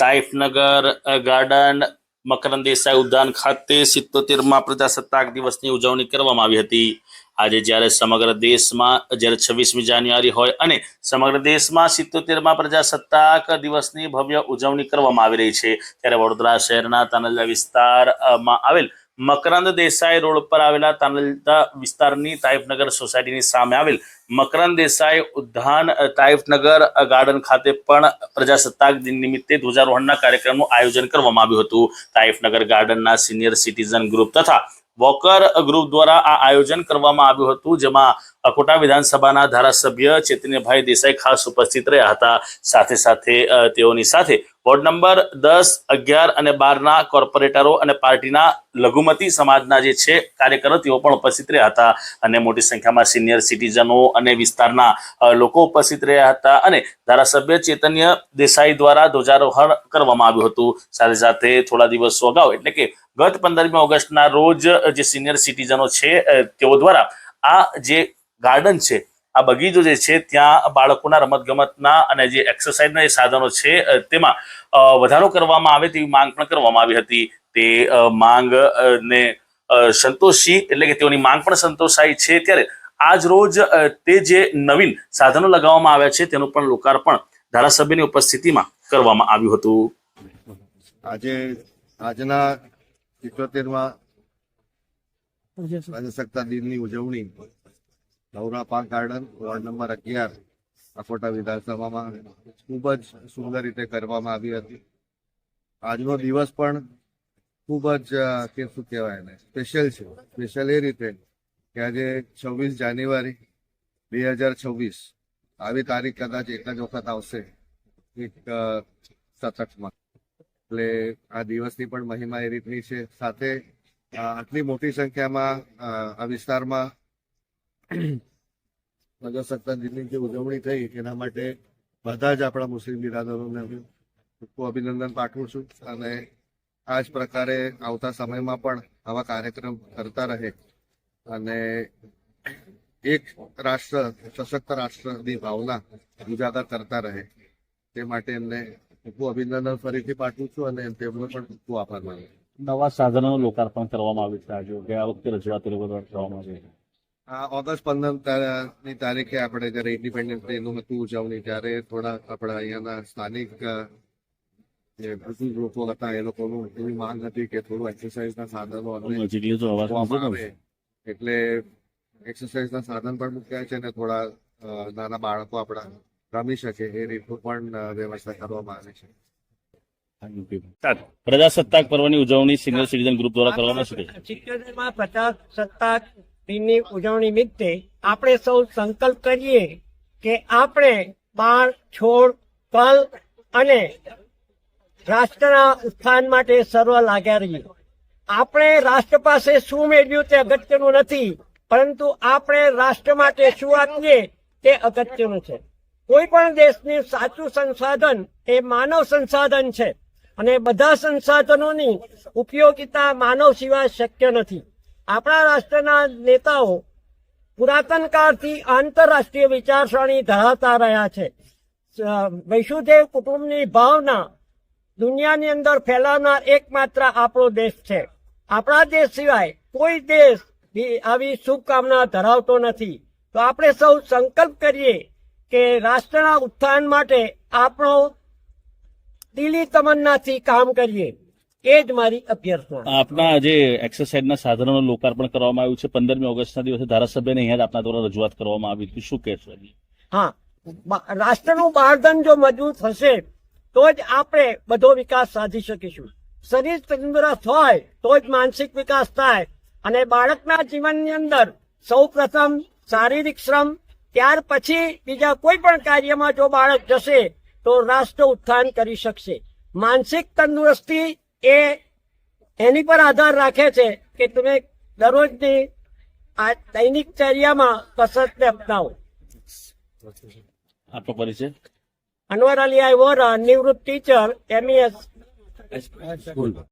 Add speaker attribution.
Speaker 1: ટાઈફનગર અ, garden મકરંદ દેસાઈ ઉદ્યાન ખાતે સિત્તોતેરમાં પ્રજાસત્તાક દિવસની ઉજવણી કરવામાં આવી હતી. આજે જ્યારે સમગ્ર દેશમાં જ્યારે છવ્વીસમી જાન્યુઆરી હોય અને સમગ્ર દેશમાં સિત્તોતેરમાં પ્રજાસત્તાક દિવસની ભવ્ય ઉજવણી કરવામાં આવી રહી છે ત્યારે વડોદરા શહેરના તાનલા વિસ્તારમાં આવેલ મકરંદ દેસાઈ રોડ પર આવેલા તાનલતા વિસ્તારની તાઇફનગર સોસાયટીની સામે આવેલ મકરંદ દેસાઈ ઉદ્યાન તાઇફનગર ગાર્ડન ખાતે પણ પ્રજાસત્તાક દિન નિમિત્તે ધ્વજારોહણના કાર્યક્રમનું આયોજન કરવામાં આવ્યું હતું. તાઇફનગર ગાર્ડનના સિનિયર સિટીઝન ગ્રુપ તથા વોકર ગ્રુપ દ્વારા આ આયોજન કરવામાં આવ્યું હતું, જેમાં અકોટા વિધાનસભાના ધારાસભ્ય ચેતન્યભાઈ દેસાઈ ખાસ ઉપસ્થિત રહ્યા હતા. સાથે સાથે તેઓની સાથે વોર્ડ નંબર દસ, અગિયાર અને બારના કોર્પોરેટરો અને પાર્ટીના લઘુમતી સમાજના જે છે, કાર્યકરો, તેઓ પણ ઉપસ્થિત રહ્યા હતા. અને મોટી સંખ્યામાં સિનિયર સિટીઝનો અને વિસ્તારના લોકો ઉપસ્થિત રહ્યા હતા અને ધારાસભ્ય ચેતન્ય દેસાઈ દ્વારા ધ્વજારોહણ કરવામાં આવ્યું હતું. સાથે સાથે થોડા દિવસો અગાઉ, એટલે કે ગત પંદરમી ઓગસ્ટના રોજ, જે સિનિયર સિટીઝનો છે તેઓ દ્વારા આ જે ગાર્ડન છે આ બગીચો જે છે ત્યાં બાળકોના રમતગમતના અને જે એક્સરસાઇઝના જે સાધનો છે તેમાં વધારો કરવામાં આવે તેવી માંગ પણ કરવામાં આવી હતી. તે માંગ ને સંતોષી એટલે કે તેઓની માંગ પણ સંતોષાઈ છે. ત્યારે આજ રોજ તે જે નવીન સાધનો લગાવવામાં આવ્યા છે તેનું પણ લોકાર્પણ ધારાસભ્યની ઉપસ્થિતિમાં કરવામાં આવ્યું હતું.
Speaker 2: આજે આજના ઇકોતેરમાં પ્રજાસત્તાક દિનની ઉજવણી નવરા પાર્ક ગાર્ડન, વોર્ડ નંબર અગિયાર અકોટા વિધાનસભામાં ખૂબ જ સુંદર રીતે કરવામાં આવી હતી. આજનો દિવસ પણ ખૂબ જ કે શું કહેવાય એને, સ્પેશિયલ છે. સ્પેશિયલ એ રીતે કે આજે છવ્વીસ જાન્યુઆરી બે હજાર છવ્વીસ, આવી તારીખ કદાચ એક જ વખત આવશે, એક શતકમાં એટલે આ દિવસની પણ મહિમા એ રીતની છે. સાથે આટલી મોટી સંખ્યામાં આ વિસ્તારમાં પ્રજાસત્તાક દિનની જે ઉજવણી થઈ, એના માટે બધા જ આપણા મુસ્લિમ બિરાદરોને હું અભિનંદન પાઠવું છું અને આ જ પ્રકારે આવતા સમયમાં પણ આવા કાર્યક્રમ કરતા રહે. અને એક રાષ્ટ્ર, સશક્ત રાષ્ટ્રની ભાવના ઉજાગર કરતા રહે. તે માટે એમને ખૂબ અભિનંદન ફરીથી પાઠવું છું અને તેમનો પણ ખૂબ આભાર માનું
Speaker 1: નવા સાધનોનું લોકાર્પણ કરવામાં આવ્યું છે આજે. ગયા વખતે રજૂઆત એ લોકો કરવામાં આવી
Speaker 2: ઓગસ્ટ પંદરની તારીખે આપણે જયારે ઇન્ડિપેન્ડન્સ ડે નું હતું ઉજવણી ત્યારે થોડા આપણા અહીંયાના સ્થાનિક જે બુઝુર્ગ લોકો હતા એ લોકોનું એવી માંગ હતી કે થોડું એક્સરસાઇઝ ના સાધનો આવે. એટલે એક્સરસાઇઝ ના સાધન પણ મૂક્યા છે અને થોડા નાના બાળકો આપણા રમી શકે એ રીતનું પણ વ્યવસ્થા કરવામાં આવી છે.
Speaker 1: પ્રજાસત્તાક પર્વની ઉજવણી સિનિયર સિટીઝન ગ્રુપ દ્વારા કરવામાં આવશે છે.
Speaker 3: સિત્યોતેરમાં પચાસ સત્તાક દિનની ઉજવણી નિમિત્તે આપણે સૌ સંકલ્પ કરીએ કે આપણે બાળ, છોડ કલ અને રાષ્ટ્રના ઉત્થાન માટે સર્વ લાગ્યા રહીએ. આપણે રાષ્ટ્ર પાસે શું મેળવ્યું તે અગત્યનું નથી, પરંતુ આપણે રાષ્ટ્ર માટે શું આપીએ તે અગત્યનું છે. કોઈ પણ દેશની સાચું સંસાધન એ માનવ સંસાધન છે અને બધા સંસાધનોની ઉપયોગિતા માનવ સિવાય શક્ય નથી. આપણા રાષ્ટ્રના નેતાઓ પુરાતન કાળથી આંતરરાષ્ટ્રીય વિચારસરણી ધરાવતા રહ્યા છે. વૈષ્ણુદેવ કુટુંબની ભાવના દુનિયાની અંદર ફેલાવનાર એકમાત્ર આપણો દેશ છે. આપણા દેશ સિવાય કોઈ દેશ આવી શુભકામના ધરાવતો નથી. તો આપણે સૌ સંકલ્પ કરીએ કે રાષ્ટ્રના ઉત્થાન માટે આપણો દિલી તમન્નાથી કામ કરીએ. એ જ મારી અભ્યર્થના.
Speaker 1: આપના જે એક્સરસાઇઝના સાધનોનું લોકાર્પણ કરવામાં આવ્યું છે પંદરમી ઓગસ્ટના દિવસે ધારાસભ્યને અહીંયા આપના દ્વારા રજૂઆત કરવામાં આવી હતી. શું કહેશો
Speaker 3: હા રાષ્ટ્રનું બાળધન જો મજબૂત હશે તો જ આપણે બધો વિકાસ સાધી શકીશું. શરીર તંદુરસ્ત હોય તો જ માનસિક વિકાસ થાય. અને બાળકના જીવનની અંદર સૌ પ્રથમ શારીરિક શ્રમ ત્યાર પછી બીજા કોઈ પણ કાર્યમાં જો બાળક જશે તો રાષ્ટ્ર ઉત્થાન કરી શકશે. માનસિક તંદુરસ્તી એ એની પર આધાર રાખે છે કે તમે દરરોજની આ દૈનિક ચર્યામાં કસરતને અપનાવો.
Speaker 1: આપનો પરિચય?
Speaker 3: અનવર અલી આઈ વોરા નિવૃત્ત ટીચર એમઈએસ